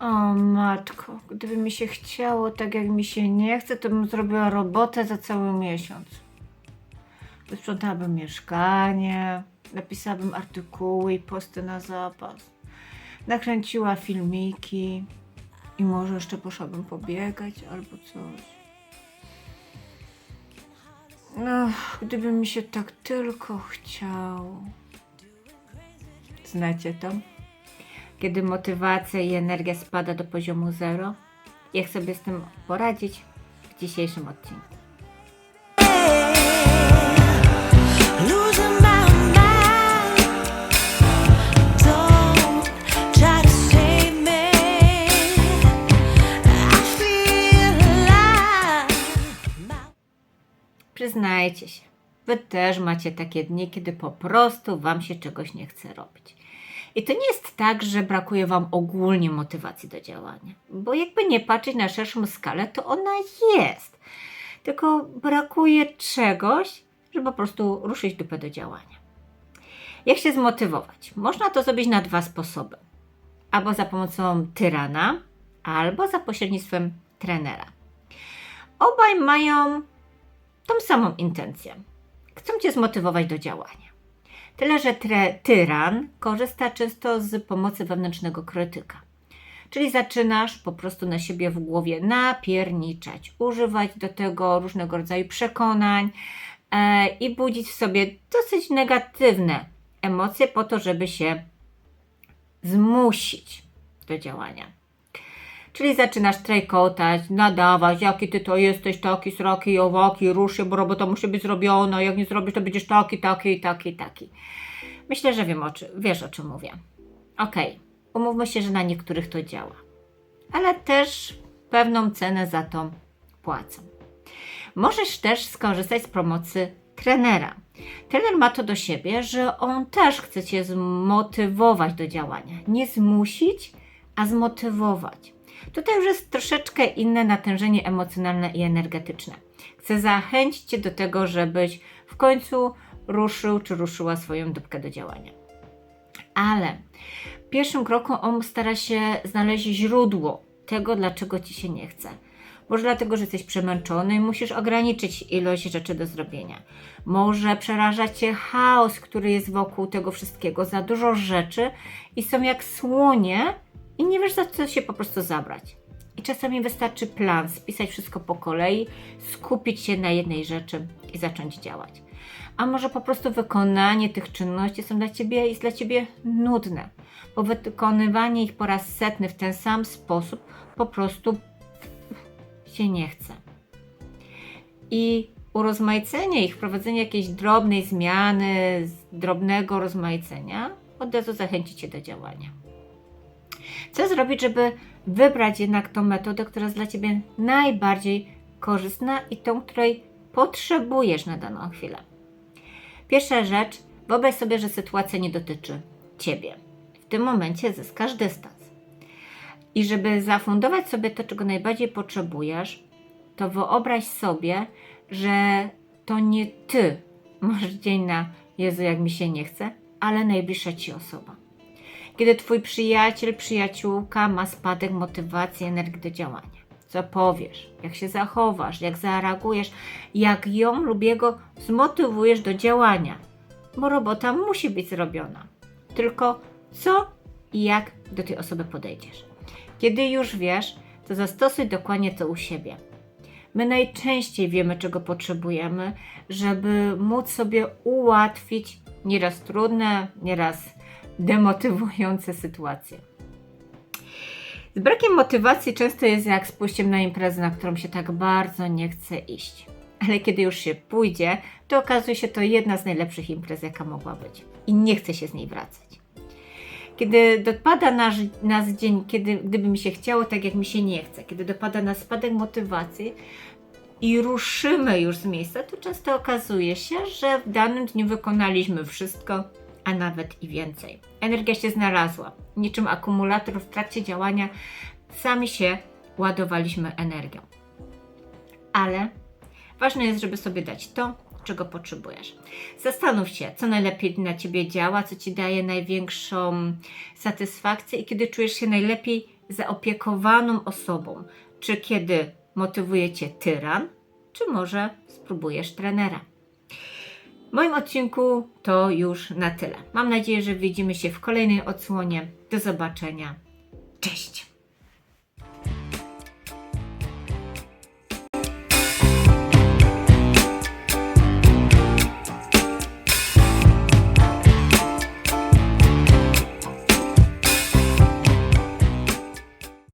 O matko, gdyby mi się chciało tak jak mi się nie chce, to bym zrobiła robotę za cały miesiąc. Wysprzątałabym mieszkanie, napisałabym artykuły i posty na zapas. Nakręciła filmiki i może jeszcze poszłabym pobiegać albo coś. No, gdyby mi się tak tylko chciało. Znacie to? Kiedy motywacja i energia spada do poziomu zero? Jak sobie z tym poradzić w dzisiejszym odcinku? Przyznajcie się, wy też macie takie dni, kiedy po prostu wam się czegoś nie chce robić. I to nie jest tak, że brakuje wam ogólnie motywacji do działania, bo jakby nie patrzeć na szerszą skalę, to ona jest. Tylko brakuje czegoś, żeby po prostu ruszyć dupę do działania. Jak się zmotywować? Można to zrobić na dwa sposoby. Albo za pomocą tyrana, albo za pośrednictwem trenera. Obaj mają tą samą intencję. Chcą cię zmotywować do działania. Tyle, że tyran korzysta często z pomocy wewnętrznego krytyka. Czyli zaczynasz po prostu na siebie w głowie napierniczać, używać do tego różnego rodzaju przekonań e, i budzić w sobie dosyć negatywne emocje po to, żeby się zmusić do działania. Czyli zaczynasz trajkotać, nadawać, jaki ty to jesteś, taki, sraki, owaki, rusz się, bo robota musi być zrobiona, jak nie zrobisz, to będziesz taki, taki, taki, taki. Myślę, że wiem o czym, wiesz o czym mówię. Okej, umówmy się, że na niektórych to działa. Ale też pewną cenę za to płacą. Możesz też skorzystać z pomocy trenera. Trener ma to do siebie, że on też chce Cię zmotywować do działania. Nie zmusić, a zmotywować. Tutaj już jest troszeczkę inne natężenie emocjonalne i energetyczne. Chce zachęcić Cię do tego, żebyś w końcu ruszył czy ruszyła swoją dupkę do działania. Ale pierwszym kroku on stara się znaleźć źródło tego, dlaczego Ci się nie chce. Może dlatego, że jesteś przemęczony i musisz ograniczyć ilość rzeczy do zrobienia. Może przeraża Cię chaos, który jest wokół tego wszystkiego, za dużo rzeczy i są jak słonie i nie wiesz za co się po prostu zabrać. I czasami wystarczy plan, spisać wszystko po kolei, skupić się na jednej rzeczy i zacząć działać. A może po prostu wykonanie tych czynności są dla ciebie, jest dla ciebie nudne, bo wykonywanie ich po raz setny w ten sam sposób po prostu się nie chce. I urozmaicenie ich, wprowadzenie jakiejś drobnej zmiany, drobnego rozmaicenia od razu zachęci Cię do działania. Co zrobić, żeby wybrać jednak tą metodę, która jest dla Ciebie najbardziej korzystna i tą, której potrzebujesz na daną chwilę? Pierwsza rzecz, wyobraź sobie, że sytuacja nie dotyczy Ciebie. W tym momencie zyskasz dystans. I żeby zafundować sobie to, czego najbardziej potrzebujesz, to wyobraź sobie, że to nie Ty masz dzień na Jezu, jak mi się nie chce, ale najbliższa Ci osoba kiedy Twój przyjaciel, przyjaciółka ma spadek motywacji, energii do działania. Co powiesz, jak się zachowasz, jak zareagujesz, jak ją lub jego zmotywujesz do działania, bo robota musi być zrobiona. Tylko co i jak do tej osoby podejdziesz. Kiedy już wiesz, to zastosuj dokładnie to u siebie. My najczęściej wiemy, czego potrzebujemy, żeby móc sobie ułatwić nieraz trudne, nieraz demotywujące sytuacje. Z brakiem motywacji często jest jak z pójściem na imprezę, na którą się tak bardzo nie chce iść. Ale kiedy już się pójdzie, to okazuje się to jedna z najlepszych imprez, jaka mogła być. I nie chce się z niej wracać. Kiedy dopada nas, nas dzień, kiedy, gdyby mi się chciało, tak jak mi się nie chce, kiedy dopada nas spadek motywacji i ruszymy już z miejsca, to często okazuje się, że w danym dniu wykonaliśmy wszystko, a nawet i więcej. Energia się znalazła. Niczym akumulator w trakcie działania sami się ładowaliśmy energią. Ale ważne jest, żeby sobie dać to, czego potrzebujesz. Zastanów się, co najlepiej na ciebie działa, co ci daje największą satysfakcję i kiedy czujesz się najlepiej zaopiekowaną osobą? Czy kiedy motywuje cię tyran, czy może spróbujesz trenera? W moim odcinku to już na tyle. Mam nadzieję, że widzimy się w kolejnej odsłonie. Do zobaczenia. Cześć!